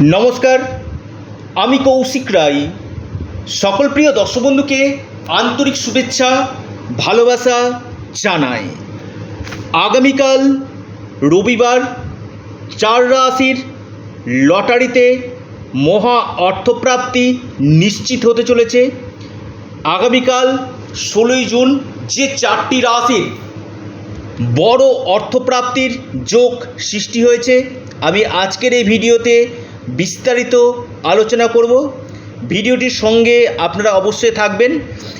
নমস্কার, আমি কৌশিক রায়। সকল প্রিয় দর্শক বন্ধুকে আন্তরিক শুভেচ্ছা, ভালোবাসা জানাই। আগামীকাল রবিবার চার রাশির লটারিতে মহা অর্থপ্রাপ্তি নিশ্চিত হতে চলেছে। আগামীকাল ষোলোই জুন যে চারটি রাশির বড় অর্থপ্রাপ্তির যোগ সৃষ্টি হয়েছে, আমি আজকের এই ভিডিওতে বিস্তারিত আলোচনা করব। ভিডিওটির সঙ্গে আপনারা অবশ্যই থাকবেন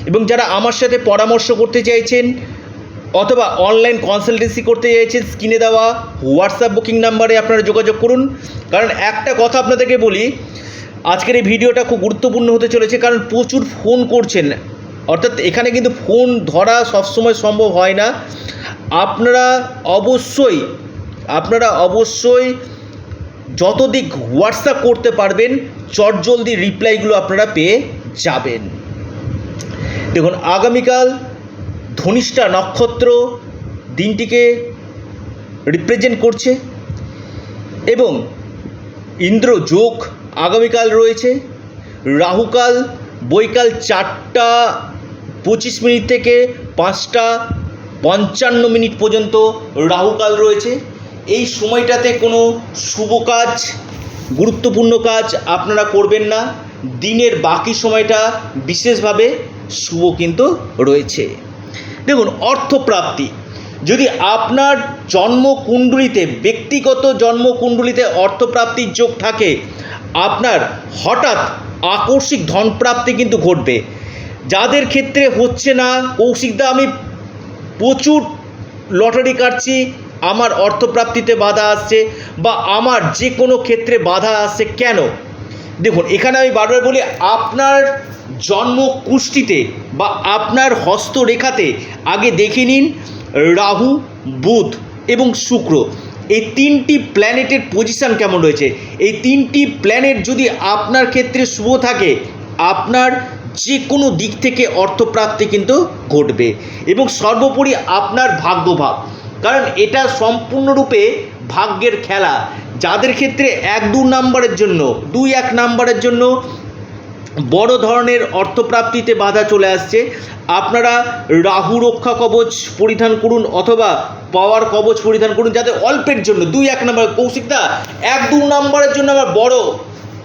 এবং যারা আমার সাথে পরামর্শ করতে চাইছেন অথবা অনলাইন কনসালটেন্সি করতে চাইছেন, স্ক্রিনে দেওয়া হোয়াটসঅ্যাপ বুকিং নাম্বারে আপনারা যোগাযোগ করুন। কারণ একটা কথা আপনাদেরকে বলি, আজকের এই ভিডিওটা খুব গুরুত্বপূর্ণ হতে চলেছে কারণ প্রচুর ফোন করছেন। অর্থাৎ এখানে কিন্তু ফোন ধরা সবসময় সম্ভব হয় না। আপনারা অবশ্যই আপনারা অবশ্যই যত দিক হোয়াটসঅ্যাপ করতে পারবেন চটজলদি রিপ্লাইগুলো আপনারা পেয়ে যাবেন। দেখুন, আগামীকাল ধনিষ্ঠা নক্ষত্র দিনটিকে রিপ্রেজেন্ট করছে এবং ইন্দ্র যোগ আগামীকাল রয়েছে। রাহুকাল, বৈকাল চারটা পঁচিশ মিনিট থেকে পাঁচটা পঞ্চান্ন মিনিট পর্যন্ত রাহুকাল রয়েছে। এই সময়টাতে কোনো শুভ কাজ, গুরুত্বপূর্ণ কাজ আপনারা করবেন না। দিনের বাকি সময়টা বিশেষভাবে শুভ কিন্তু রয়েছে। দেখুন, অর্থপ্রাপ্তি। যদি আপনার জন্মকুণ্ডলিতে, ব্যক্তিগত জন্মকুণ্ডলিতে অর্থপ্রাপ্তির যোগ থাকে, আপনার হঠাৎ আকস্মিক ধনপ্রাপ্তি কিন্তু ঘটবে। যাদের ক্ষেত্রে হচ্ছে না কৌশিকদা আমি প্রচুর লটারি কাটছি আমার অর্থপ্রাপ্তিতে বাধা আসছে বা আমার যে কোনো ক্ষেত্রে বাধা আসছে কেন? দেখুন, এখানে আমি বারবার বলি, আপনার জন্ম কুষ্টিতে বা আপনার হস্তরেখাতে আগে দেখে নিন রাহু, বুধ এবং শুক্র। এই তিনটি প্ল্যানেটের পজিশান কেমন রয়েছে? এই তিনটি প্ল্যানেট যদি আপনার ক্ষেত্রে শুভ থাকে, আপনার যে কোনো দিক থেকে অর্থপ্রাপ্তি কিন্তু ঘটবে এবং সর্বোপরি আপনার ভাগ্যভাব। কারণ এটা সম্পূর্ণরূপে ভাগ্যের খেলা। যাদের ক্ষেত্রে এক দু নাম্বারের জন্য, দুই এক নাম্বারের জন্য বড় ধরনের অর্থপ্রাপ্তিতে বাধা চলে আসছে। আপনারা রাহু রক্ষা কবচ পরিধান করুন অথবা পাওয়ার কবচ পরিধান করুন যাতে অল্পের জন্য, দুই এক নাম্বার কৌশিকদা এক দু নাম্বারের জন্য আমার বড়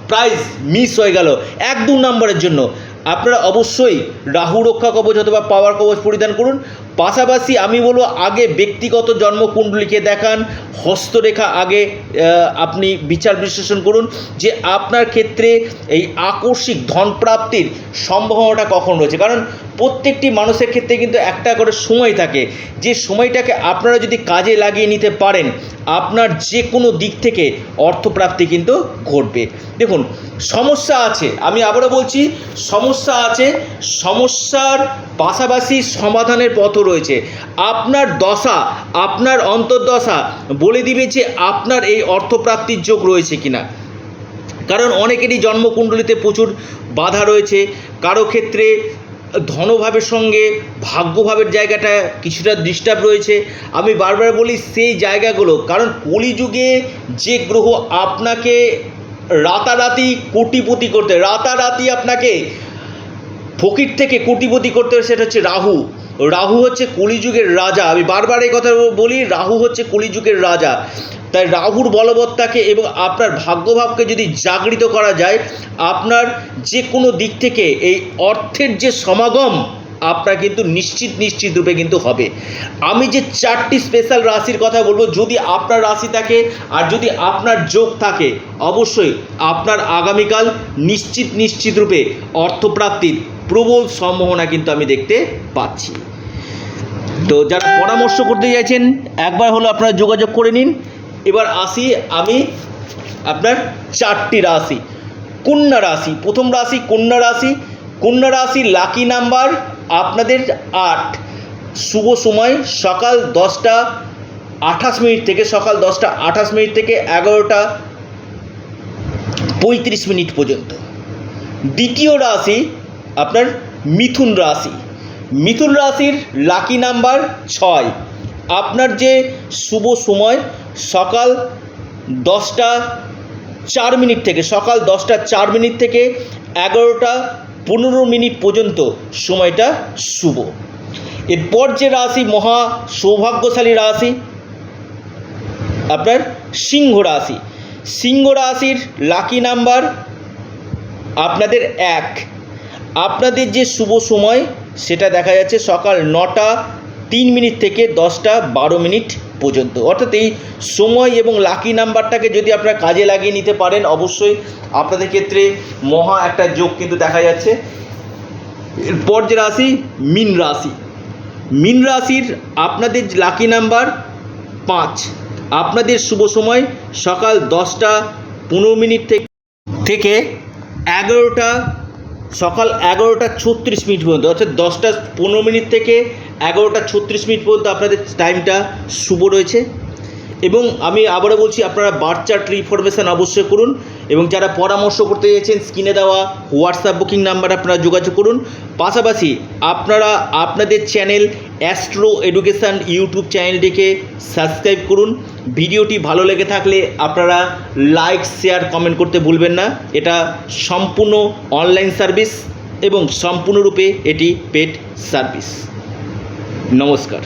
প্রাইজ মিস হয়ে গেল। এক দু নাম্বারের জন্য। আপনারা অবশ্যই রাহু রক্ষা কবচ অথবা পাওয়ার কবচ পরিধান করুন। পাশাপাশি আমি বলব আগে ব্যক্তিগত জন্মকুণ্ডলীকে দেখান, হস্তরেখা আগে আপনি বিচার বিশ্লেষণ করুন যে আপনার ক্ষেত্রে এই আকস্মিক ধনপ্রাপ্তির সম্ভাবনাটা কখন রয়েছে। কারণ প্রত্যেকটি মানুষের ক্ষেত্রে কিন্তু একটা করে সময় থাকে। যে সময়টাকে আপনারা যদি কাজে লাগিয়ে নিতে পারেন, আপনার যে কোনো দিক থেকে অর্থপ্রাপ্তি কিন্তু ঘটবে। দেখুন, সমস্যা আছে, আমি আবারও বলছি, সমস্যা আছে, সমস্যার পাশাপাশি সমাধানের পথও রয়েছে। আপনার দশা, আপনার অন্তর্দশা বলে দিবে যে আপনার এই অর্থপ্রাপ্তির যোগ রয়েছে কিনা। কারণ অনেকেরই জন্মকুণ্ডলিতে প্রচুর বাধা রয়েছে। কারও ক্ষেত্রে ধনভাবের সঙ্গে, ভাগ্যভাবের জায়গাটা কিছুটা ডিস্টার্ব রয়েছে। আমি বারবার বলি, সেই জায়গাগুলো। কারণ কলিযুগে যে গ্রহ আপনাকে রাতারাতি কোটিপতি করতে, রাতারাতি আপনাকে ফকির থেকে কোটিপতি করতে, সেটা হচ্ছে রাহু। রাহু হচ্ছে কলিযুগের রাজা। আমি বারবার এই কথা বলি, রাহু হচ্ছে কলিযুগের রাজা। তাই রাহুর বলবত্তাকে এবং আপনার ভাগ্যভাবকে যদি জাগৃত করা যায়, আপনার যে কোনো দিক থেকে এই অর্থের যে সমাগম, আপনার কিন্তু নিশ্চিত নিশ্চিত রূপে কিন্তু হবে। আমি যে চারটি স্পেশাল রাশির কথা বলব, যদি আপনার রাশি থাকে আর যদি আপনার যোগ থাকে, অবশ্যই আপনার আগামীকাল নিশ্চিত নিশ্চিত রূপে অর্থপ্রাপ্তির প্রবল সম্ভাবনা কিন্তু আমি দেখতে পাচ্ছি। তো যারা পরামর্শ করতে চাইছেন, একবার হলো আপনারা যোগাযোগ করে নিন। এবার আসি আমি আপনার চারটি রাশি। কন্যা রাশি, প্রথম রাশি কন্যা রাশি। কন্যা রাশি লাকি নাম্বার, আপনাদের আট। শুভ সময় সকাল দশটা আঠাশ মিনিট থেকে সকাল দশটা আঠাশ মিনিট থেকে এগারোটা পঁয়ত্রিশ মিনিট পর্যন্ত। দ্বিতীয় রাশি আপনার মিথুন রাশি। মিথুন রাশির লাকি নাম্বার ছয়। আপনার যে শুভ সময় সকাল দশটা চার মিনিট থেকে, সকাল দশটা চার মিনিট থেকে এগারোটা পনেরো মিনিট পর্যন্ত সময়টা শুভ। এরপর যে রাশি, মহা সৌভাগ্যশালী রাশি, আপনার সিংহ রাশি। সিংহ রাশির লাকি নাম্বার আপনাদের এক। আপনাদের যে শুভ সময় সেটা দেখা যাচ্ছে সকাল নটা তিন মিনিট থেকে দশটা বারো মিনিট পর্যন্ত। অর্থাৎ এই সময় এবং লাকি নাম্বারটাকে যদি আপনারা কাজে লাগিয়ে নিতে পারেন, অবশ্যই আপনাদের ক্ষেত্রে মহা একটা যোগ কিন্তু দেখা যাচ্ছে। এরপর যে রাশি, মিন রাশি। মিন রাশির আপনাদের লাকি নাম্বার পাঁচ। আপনাদের শুভ সময় সকাল দশটা পনেরো মিনিট থেকে এগারোটা সকাল এগারোটা ছত্রিশ মিনিট পর্যন্ত, অর্থাৎ দশটা পনেরো মিনিট থেকে এগারোটা ছত্রিশ মিনিট পর্যন্ত আপনাদের টাইমটা শুভ রয়েছে। এবং আমি আবারও বলছি, আপনারা বার্থ চার্ট ইনফরমেশান অবশ্যই করুন এবং যারা পরামর্শ করতে চাইছেন, স্ক্রিনে দেওয়া হোয়াটসঅ্যাপ বুকিং নাম্বার আপনারা যোগাযোগ করুন। পাশাপাশি আপনারা, আপনাদের চ্যানেল অ্যাস্ট্রো এডুকেশান ইউটিউব চ্যানেলটিকে সাবস্ক্রাইব করুন। ভিডিওটি ভালো লেগে থাকলে আপনারা লাইক শেয়ার কমেন্ট করতে ভুলবেন না। এটা সম্পূর্ণ অনলাইন সার্ভিস এবং সম্পূর্ণরূপে এটি পেড সার্ভিস নমস্কার।